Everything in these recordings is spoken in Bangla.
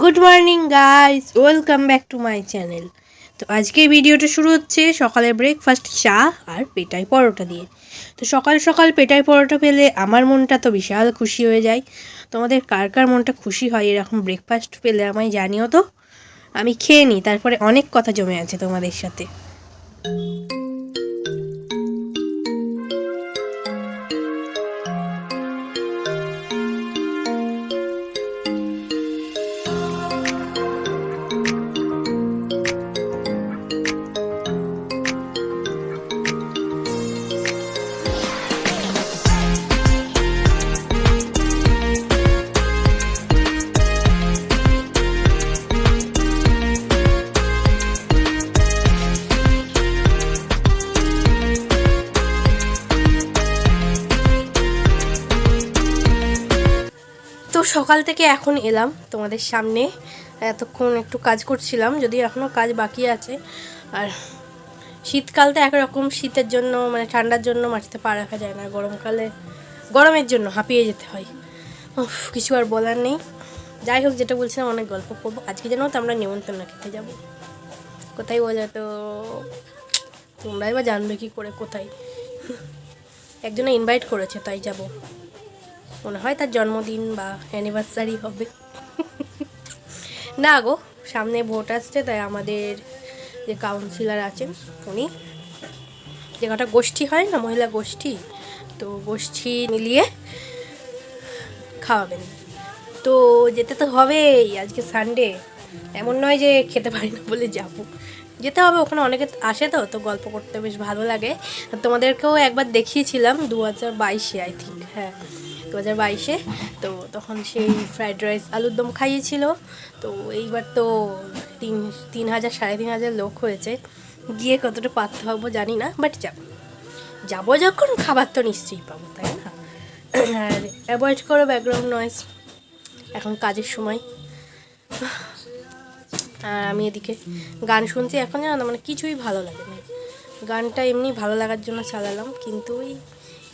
Good morning guys welcome back to my channel তো আজকে ভিডিওটা শুরু হচ্ছে সকালে ব্রেকফাস্ট চা আর পেটাই পরোটা দিয়ে। তো সকাল সকাল পেটাই পরোটা পেলে আমার মনটা তো বিশাল খুশি হয়ে যায়। তোমাদের কার কার মনটা খুশি হয় এরকম ব্রেকফাস্ট পেলে আমায় জানিও তো? আমি খেয়ে নিই, তারপরে অনেক কথা জমে আছে তোমাদের সাথে। সকাল থেকে এখন এলাম তোমাদের সামনে। এতক্ষণ একটু কাজ করছিলাম যদি এখনও কাজ বাকি আছে। আর শীতকাল শীতকালটা একরকম, শীতের জন্য মানে ঠান্ডার জন্য মাটিতে পা রাখা যায় না। গরমকালে, গরমের জন্য হাঁপিয়ে যেতে হয়। কিছু আর বলার নেই। যাই হোক, যেটা বলছিলাম, অনেক গল্প করব। আজকে যেন তো আমরা নেমন্তন্ন খেতে যাব। কোথায় বলে তো? তোমরাই বা জানবে কি করে, কোথায়? একজনে ইনভাইট করেছে, তাই যাব। মনে হয় তার জন্মদিন বা অ্যানিভার্সারি হবে। না গো, সামনে ভোট আসছে, তাই আমাদের যে কাউন্সিলর আছেন, উনি যে কটা গোষ্ঠী হয় না, মহিলা গোষ্ঠী, তো গোষ্ঠী মিলিয়ে খাওয়াবেন। তো যেতে তো হবেই, আজকে সানডে এমন নয় যে খেতে পারি না বলে যাব। যেতে হবে, ওখানে অনেকে আসে তো তো গল্প করতে বেশ ভালো লাগে। তোমাদেরকেও একবার দেখিয়েছিলাম, দু হাজার বাইশে আই থিঙ্ক হ্যাঁ। দু হাজার বাইশে, তো তখন সেই ফ্রাইড রাইস আলুর দম খাইয়েছিল। তো এইবার তো তিন তিন হাজার, সাড়ে তিন হাজার লোক হয়েছে। গিয়ে কতটা পারতে পারব জানি না বাট যাব। যাব যখন, খাবার তো নিশ্চয়ই পাবো, তাই না? আর অ্যাভয়েড করো ব্যাকগ্রাউন্ড নয়েজ এখন কাজের সময়। আর আমি এদিকে গান শুনছি, এখন জানো মানে কিছুই ভালো লাগে না গানটা এমনি ভালো লাগার জন্য চালালাম, কিন্তু ওই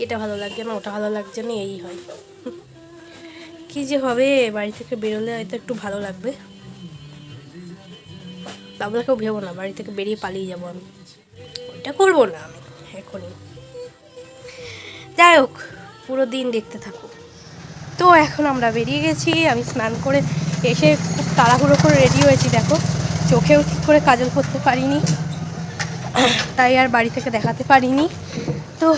এটা ভালো লাগছে না, ওটা ভালো লাগছে না, এই হয়। কি যে হবে, বাড়ি থেকে বেরোলে হয়তো একটু ভালো লাগবে। বাবলাকেও ভেবো না, বাড়ি থেকে বেরিয়ে পালিয়ে যাব আমি। ওইটা করব না আমি, এখনই। যাই হোক, পুরো দিন দেখতে থাকো। তো এখন আমরা বেরিয়ে গেছি, আমি স্নান করে এসে খুব তাড়াহুড়ো করে রেডি হয়েছি, দেখো। চোখেও ঠিক করে কাজল করতে পারিনি। তাই আর বাড়ি থেকে দেখাতে পারিনি। তো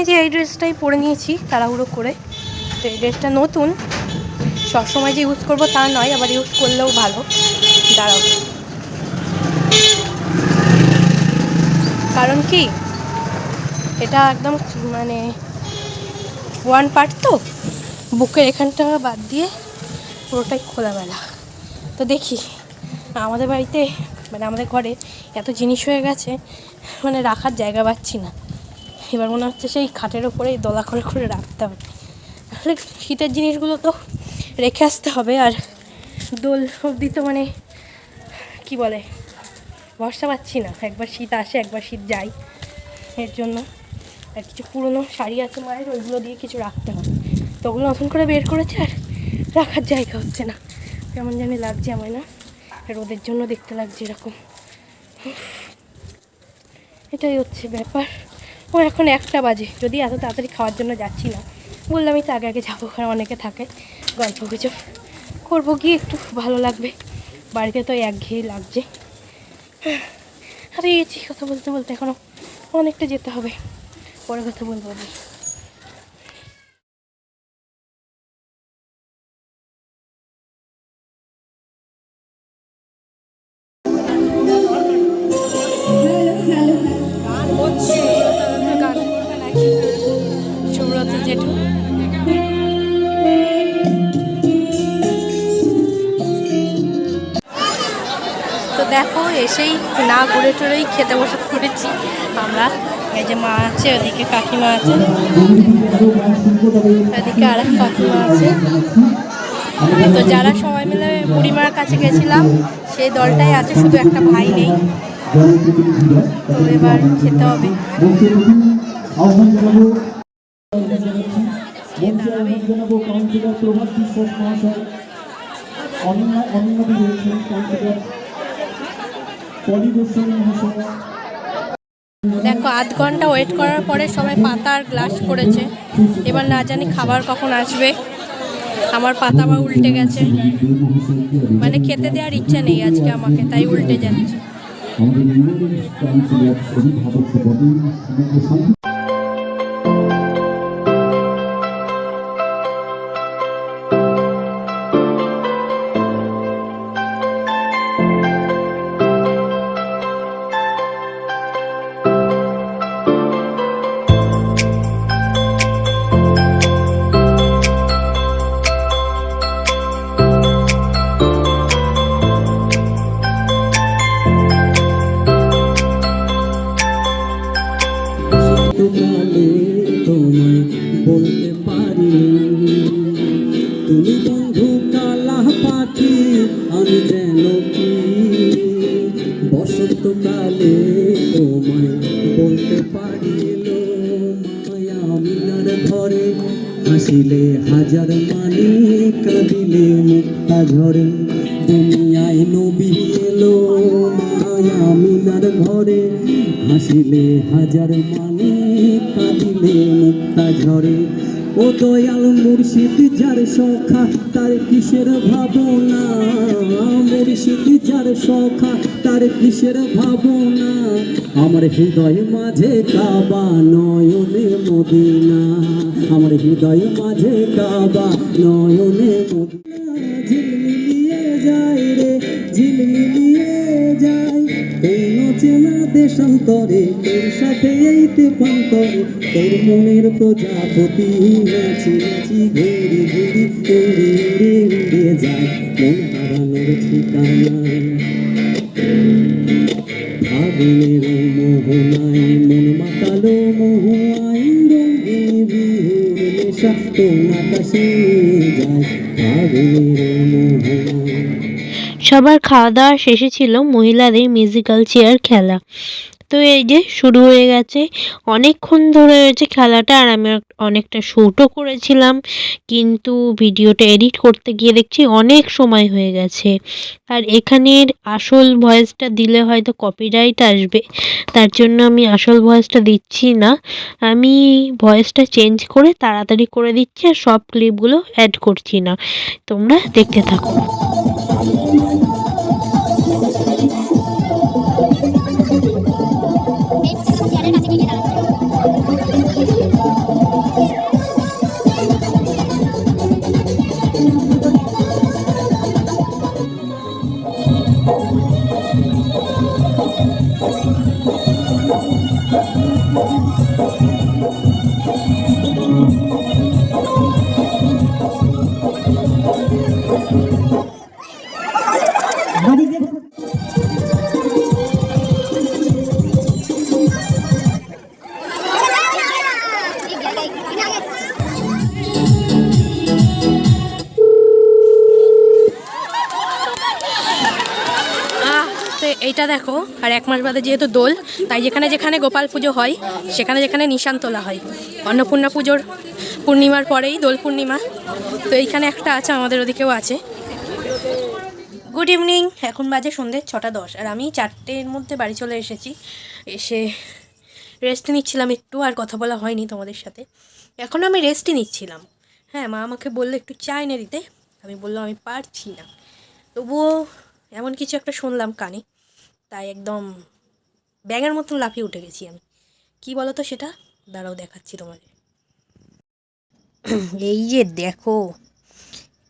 এই যে এই ড্রেসটাই পরে নিয়েছি, তাড়াহুড়ো করে। তো এই ড্রেসটা নতুন। সবসময় যে ইউজ করব তা নয়, আবার ইউজ করলেও ভালো। দাঁড়াও। কারণ কি? এটা একদম মানে ওয়ান পার্ট তো। বুকের এখানটা বাদ দিয়ে পুরোটাই খোলামেলা। তো দেখি, আমাদের বাড়িতে মানে আমাদের ঘরে এত জিনিস হয়ে গেছে মানে রাখার জায়গা পাচ্ছি না। এবার মনে হচ্ছে সেই খাটের ওপরেই দলা করে করে রাখতে হবে। আসলে শীতের জিনিসগুলো তো রেখে আসতে হবে আর দোল অবধি তো মানে কি বলে, ভরসা পাচ্ছি না। একবার শীত আসে, একবার শীত যায়। এর জন্য আর কিছু পুরনো শাড়ি আছে মায়ের, ওইগুলো দিয়ে কিছু রাখতে হবে। তো ওগুলো নতুন করে বের করেছে আর রাখার জায়গা হচ্ছে না। কেমন জানি লাগছে আমায় না। আর ওদের জন্য দেখতে লাগছে এরকম। এটাই হচ্ছে ব্যাপার। ও এখন একটা বাজে। যদি এত তাড়াতাড়ি খাওয়ার জন্য যাচ্ছি না। বললাম আমি তো আগে আগে যাব, ওখানে অনেকে থাকে। গল্প গুজব করব গিয়ে একটু, ভালো লাগবে। বাড়িতে তো একঘেয়ে লাগছে। আরে, এই কথা বলতে বলতে এখনও অনেকটা যেতে হবে। পরে কথা বলব আমি তো দেখো, এসেই না ঘুরে টুরেই খেতে বসে পড়েছি। আমরা, এই যে মা আছে, ওদিকে কাকিমা আছে। ওদিকে আর এক কাকিমা আছে। তো যারা সবাই মিলে বুড়িমার কাছে গেছিলাম, সেই দলটাই আছে, শুধু একটা ভাই নেই। তো এবার খেতে হবে। দাঁড়াবে কাউন্সিলর প্রভাত বিশ্বাস মহাশয়। অনিমা অনিমাদি রয়েছেন কাউন্সিলর পলি গোস্বামী মহাশয়। দেখো আধ ঘণ্টা ওয়েট করার পরে সবাই পাতা আর গ্লাস করেছে এবার না জানি খাবার কখন আসবে। আমার পাতা আবার উল্টে গেছে। মানে খেতে দেওয়ার ইচ্ছা নেই আজকে আমাকে তাই উল্টে যাচ্ছে। তোমায় বলতে পারি এলো মায়া মিনার ঘরে। হাসিলে হাজার মানে কাঁদিলে মুক্তা ঝরে। দুনিয়ায় নবী এলো মায়া মিনার ঘরে। হাসিলে হাজার মানে কাঁদিলে মুক্তা ঝরে। ও দয়াল মুর্শিদ, যার সখা, তার কিসের ভাবনা? মুর্শিদ, যার সখা, তার কিসের ভাবনা? আমার হৃদয় মাঝে কাবা নয়নে মদিনা। আমার হৃদয় মাঝে কাবা নয়নে মদিনা। ঝিলমিলিয়ে যায় রে ঝিলমিলিয়ে যায় কোন চেনা দেশান্তরে তোর সাথে এইতে পান্তরে তোর মনের প্রজাপতি নাচি নাচি, ঘুরি ঘুরি উড়ে উড়ে উড়ে যায় মন হারানোর ঠিকানা ফাগুনের মোহনায় মন মাতালো মহুয়াই রঙিন নেশা কোন আকাশে যায়। ফাগুনের মোহনায় সবার খাওয়া দাওয়া শেষে ছিল মহিলাদের মিউজিক্যাল চেয়ার খেলা। তো এই যে শুরু হয়ে গেছে। অনেকক্ষণ ধরে হয়েছে খেলাটা আর আমি অনেকটা শ্যুটও করেছিলাম। কিন্তু ভিডিওটা এডিট করতে গিয়ে দেখছি অনেক সময় হয়ে গেছে। আর এখানের আসল ভয়েসটা দিলে হয়তো কপিরাইট আসবে। তার জন্য আমি আসল ভয়েসটা দিচ্ছি না। আমি ভয়েসটা চেঞ্জ করে তাড়াতাড়ি করে দিচ্ছি আর সব ক্লিপগুলো অ্যাড করছি না। তোমরা দেখতে থাকো। Masih 音乐 দেখো, আর এক মাস বাদে যেহেতু দোল, তাই যেখানে যেখানে গোপাল পুজো হয়, সেখানে যেখানে নিশান তোলা হয়। অন্নপূর্ণা পুজোর পূর্ণিমার পরেই দোল পূর্ণিমা। তো এইখানে একটা আছে, আমাদের ওদিকেও আছে। গুড ইভিনিং এখন বাজে সন্ধ্যে ছটা দশ, আর আমি চারটের মধ্যে বাড়ি চলে এসেছি। এসে রেস্ট নিচ্ছিলাম একটু, আর কথা বলা হয়নি তোমাদের সাথে। এখন আমি রেস্টই নিচ্ছিলাম। হ্যাঁ মা আমাকে বলল একটু চা এনে দিতে। আমি বললাম, আমি পারছি না। তবুও এমন কিছু একটা শুনলাম কানে। তাই একদম ব্যাঙের মতন লাফিয়ে উঠে গেছি আমি। কি বলো তো সেটা? দাঁড়াও দেখাচ্ছি তোমাদের এই যে দেখো,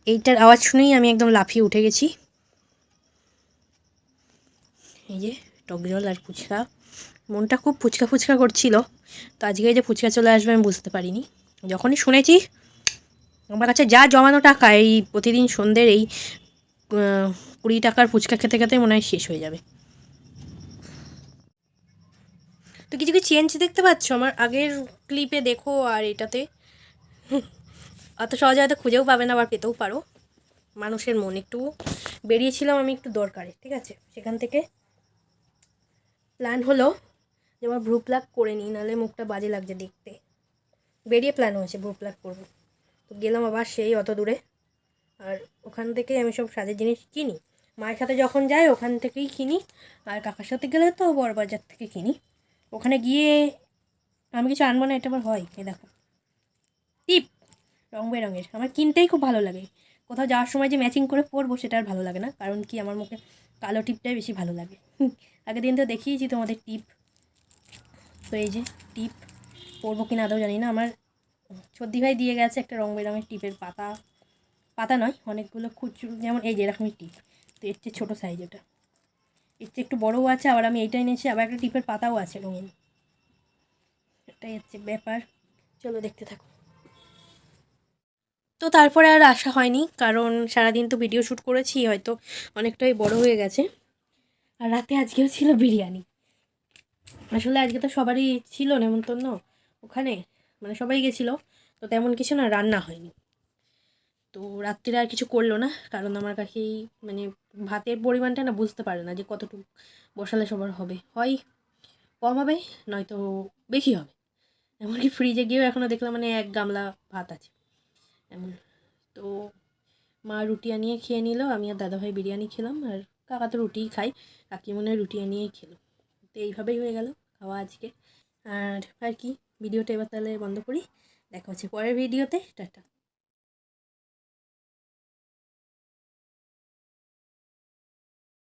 এইটার আওয়াজ শুনেই আমি একদম লাফিয়ে উঠে গেছি। এই যে টক জল আর ফুচকা। মনটা খুব ফুচকা ফুচকা করছিল। তো আজকে যে ফুচকা চলে আসবে আমি বুঝতে পারিনি। যখনই শুনেছি, আমার কাছে যা জমানো টাকা, এই প্রতিদিন সন্ধ্যের এই কুড়ি টাকার ফুচকা খেতে খেতে মনে হয় শেষ হয়ে যাবে। তো কিছু কি চেঞ্জ দেখতে পাচ্ছ? আমার আগের ক্লিপে দেখো আর এটাতে। অত সহজে হয়তো খুঁজেও পাবে না, আবার পেতেও পারো। মানুষের মন, একটু বেরিয়েছিলাম আমি একটু দরকারে, ঠিক আছে? সেখান থেকে প্ল্যান হলো যে আমার ভ্রু প্লাক করে নিই, নাহলে মুখটা বাজে লাগছে দেখতে। বেরিয়ে প্ল্যান হয়েছে ভ্রু প্লাক করব। তো গেলাম আবার সেই অত দূরে। আর ওখান থেকে আমি সব সাজের জিনিস কিনি। মায়ের সাথে যখন যাই, ওখান থেকেই কিনি। আর কাকার সাথে গেলে তো বড় বাজার থেকে কিনি। ওখানে গিয়ে আমি কিছু আনব না, এটা আবার হয়। এ দেখো। টিপ! রং বেরঙের। আমার কিনতেই খুব ভালো লাগে। কোথাও যাওয়ার সময় যে ম্যাচিং করে পরবো সেটা আর ভালো লাগে না, কারণ কি আমার মুখে কালো টিপটাই বেশি ভালো লাগে। আগের দিন তো দেখিয়েছি তোমাদের টিপ। তো এই যে টিপ পরবো কিনা আদৌ জানি না। আমার সর্দি ভাই দিয়ে গেছে একটা রং বেরঙের টিপের পাতা। পাতা নয়, অনেকগুলো খুচরো, যেমন এই যে এরকমই টিপ। তো এর চেয়ে ছোটো সাইজ এটা। এর একটু বড়ও আছে, আবার আমি এইটা এনেছি, আবার একটা টিপের পাতাও আছে রঙিন। এটাই হচ্ছে ব্যাপার। চলো দেখতে থাকো। তো তারপরে আর আসা হয়নি, কারণ সারাদিন তো ভিডিও শ্যুট করেছি, হয়তো অনেকটাই বড় হয়ে গেছে। আর রাতে আজকেও ছিল বিরিয়ানি। আসলে আজকে তো সবারই ছিল নেমন্তন্ন ওখানে মানে সবাই গেছিল, তো তেমন কিছু না, রান্না হয়নি। তো রাত্রিরে আর কিছু করল না, কারণ আমার কাছে মানে ভাতের পরিমাণটা না বুঝতে পারে না যে কতটুকু বসালে সবার হবে। হয় কম হবে, নয়তো বেশি হবে। এমনকি ফ্রিজে গিয়েও এখনও দেখলাম মানে এক গামলা ভাত আছে, এমন। তো মা রুটি আনিয়ে খেয়ে নিল, আমি আর দাদাভাই বিরিয়ানি খেলাম, আর কাকা তো রুটিই খাই কাকি মনে হয় রুটি আনিয়েই খেলো। তো এইভাবেই হয়ে গেল খাওয়া আজকে। আর আর কি, ভিডিওটা এবার তাহলে বন্ধ করি, দেখা হচ্ছে পরের ভিডিওতে, টাটা।